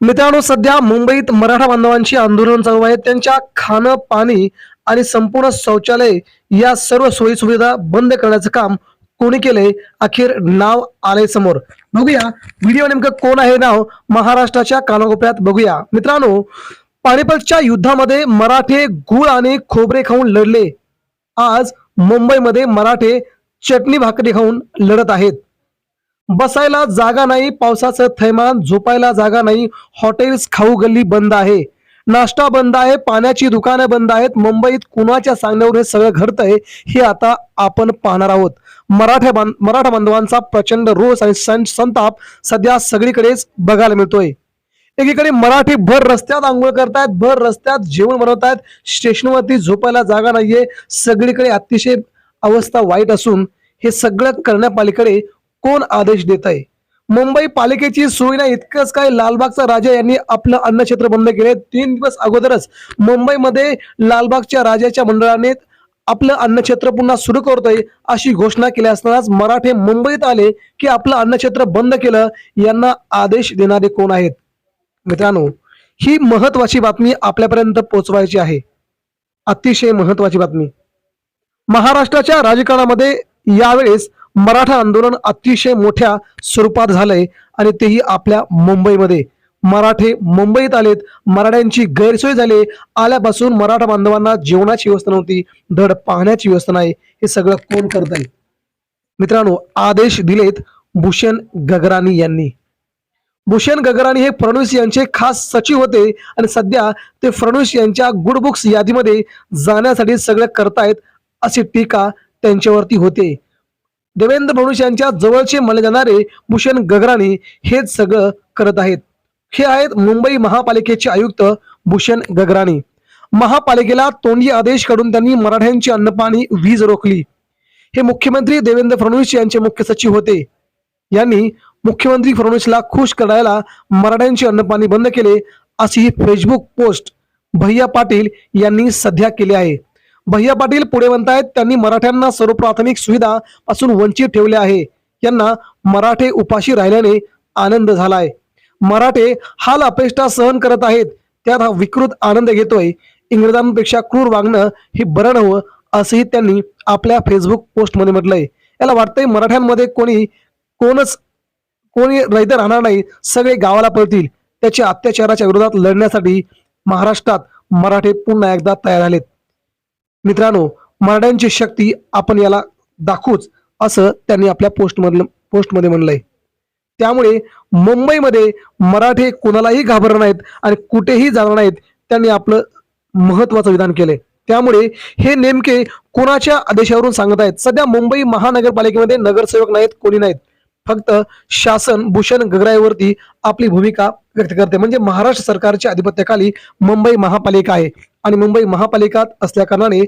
मित्रांनो सध्या मुंबईत मराठा बांधवांची आंदोलन चालू आहे. त्यांच्या खाणं पाणी आणि संपूर्ण शौचालय या सर्व सोयी सुविधा बंद करण्याचं काम कोणी केलंय? अखेर नाव आले समोर. बघूया व्हिडिओ नेमकं कोण आहे नाव महाराष्ट्राच्या कानाकोपऱ्यात बघूया. मित्रांनो पानिपतच्या युद्धामध्ये मराठे गुळ आणि खोबरे खाऊन लढले. आज मुंबईमध्ये मराठे चटणी भाकरी खाऊन लढत आहेत. बसायला जागा नाही पावसाचं थैमान झोपायला जागा नाही हॉटेल्स खाऊ गल्ली बंद आहे. नाश्ता बंद आहे पाण्याची दुकानं बंद आहेत मुंबईत कुणाच्या सांगण्यावर हे सगळं घडतंय हे आता आपण पाहणार आहोत. मराठा बांध मराठा बांधवांचा प्रचंड रोष आणि सं- संताप सध्या सगळीकडेच बघायला मिळतोय. एकीकडे मराठी भर रस्त्यात आंघोळ करतायत भर रस्त्यात जेवण बनवतायत स्टेशनवरती झोपायला जागा नाहीये सगळीकडे अतिशय अवस्था वाईट असून हे सगळं करण्यापालिकडे कोण आदेश देत आहे मुंबई पालिकेची सोय नाही इतकंच काय लालबागचा राजा यांनी आपलं अन्नक्षेत्र बंद केले तीन दिवस अगोदरच मुंबईमध्ये लालबागच्या राजाच्या मंडळाने आपलं अन्नक्षेत्र पुन्हा सुरू करतोय अशी घोषणा केली असतानाच मराठे मुंबईत आले की आपलं अन्नक्षेत्र बंद केलं यांना आदेश देणारे कोण आहेत? मित्रांनो ही महत्वाची बातमी आपल्यापर्यंत पोहोचवायची आहे. अतिशय महत्वाची बातमी. महाराष्ट्राच्या राजकारणामध्ये यावेळेस मराठा आंदोलन अतिशय मोठ्या स्वरूपात झालंय आणि तेही आपल्या मुंबईमध्ये. मराठे मुंबईत आलेत. मराठ्यांची गैरसोय झाली. आल्यापासून मराठा बांधवांना जेवणाची व्यवस्था नव्हती. धड पाहण्याची व्यवस्था नाही. हे सगळं कोण करत आहे? मित्रांनो आदेश दिलेत भूषण गगराणी यांनी. भूषण गगराणी हे फडणवीस यांचे खास सचिव होते आणि सध्या ते फडणवीस यांच्या गुड बुक्स यादीमध्ये जाण्यासाठी सगळं करतायत अशी टीका त्यांच्यावरती होते. देवेंद्र फडणवीस यांच्या जवळचे मानले जाणारे भूषण गगराणी हेच सगळं करत आहेत. हे आहेत मुंबई महापालिकेचे आयुक्त भूषण गगराणी. महापालिकेला तोंडी आदेश काढून त्यांनी मराठ्यांची अन्नपाणी वीज रोखली. हे मुख्यमंत्री देवेंद्र फडणवीस यांचे मुख्य सचिव होते. यांनी मुख्यमंत्री फडणवीसला खुश करायला मराठ्यांचे अन्नपाणी बंद केले अशी फेसबुक पोस्ट भैया पाटील यांनी सध्या केली आहे. भैया पाटील पुढे म्हणतायत त्यांनी मराठ्यांना सर्व प्राथमिक सुविधा पासून वंचित ठेवले आहे. यांना मराठे उपाशी राहिल्याने आनंद झालाय. मराठे हाल अपेष्टा सहन करत आहेत त्यात हा विकृत आनंद घेतोय. इंग्रजांपेक्षा क्रूर वागणं हे बरं नव्हं असंही त्यांनी आपल्या फेसबुक पोस्टमध्ये म्हटलंय. याला वाटतंय मराठ्यांमध्ये कोणी कोणच कोणी रहित राहणार नाही सगळे गावाला पळतील. त्याच्या अत्याचाराच्या विरोधात लढण्यासाठी महाराष्ट्रात मराठे पुन्हा एकदा तयार झालेत. मित्रांनो मराठ्यांची शक्ती आपण याला दाखवूच असं त्यांनी आपल्या पोस्टमधलं पोस्टमध्ये म्हणलंय. त्यामुळे मुंबईमध्ये मराठे कोणालाही घाबरणार नाहीत आणि कुठेही जाणार नाहीत त्यांनी आपलं महत्वाचं विधान केलंय. त्यामुळे हे नेमके कोणाच्या आदेशावरून सांगत आहेत? सध्या मुंबई महानगरपालिकेमध्ये नगरसेवक नाहीत कोणी नाहीत. फक्त शासन भूषण गगराईवरती आपली भूमिका व्यक्त करते. म्हणजे महाराष्ट्र सरकारच्या अधिपत्याखाली मुंबई महापालिका आहे. आणि मुंबई महापालिकात असल्याकारणाने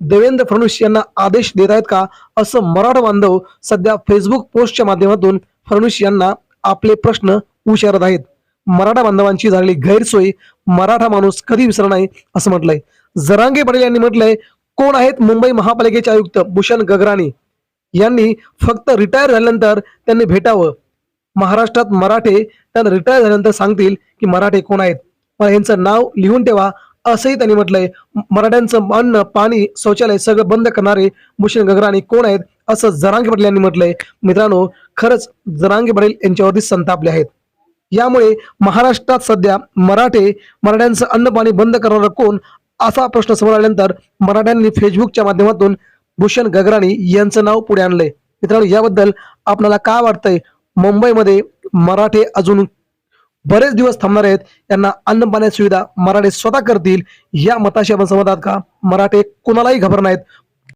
देवेंद्र फडणवीस यांना आदेश देत आहेत का असं मराठा बांधव सध्या फेसबुक पोस्टच्या माध्यमातून फडणवीस यांना आपले प्रश्न विचारत आहेत. मराठा बांधवांची झालेली गैरसोय मराठा माणूस कधी विसरणार नाही असं म्हटलंय. जरांगे पाटील यांनी म्हटलंय कोण आहेत मुंबई महापालिकेचे आयुक्त भूषण गगराणी? यांनी फक्त रिटायर झाल्यानंतर त्यांनी भेटावं. महाराष्ट्रात मराठे त्यांना रिटायर झाल्यानंतर सांगतील की मराठे कोण आहेत. मला यांचं नाव लिहून ठेवा असंही त्यांनी म्हटलंय मराठ्यांचं अन्न पाणी शौचालय सगळं बंद करणारे भूषण गगराणी कोण आहेत असं जरांगे पाटील यांनी म्हटलंय. मित्रांनो खरंच जरांगे पाटील यांच्यावरती संतापले आहेत. यामुळे महाराष्ट्रात सध्या मराठे मराठ्यांचं अन्न पाणी बंद करणारं कोण असा प्रश्न समोर आल्यानंतर मराठ्यांनी फेसबुकच्या माध्यमातून भूषण गगराणी यांचं नाव पुढे आणलंय. मित्रांनो याबद्दल आपल्याला काय वाटतंय? मुंबईमध्ये मराठे अजून बरेच दिवस थांबणार आहेत. यांना अन्न पाण्याची सुविधा मराठे स्वतः करतील. या मताशी आपण समजतात का? मराठे कुणालाही घाबर नाहीत.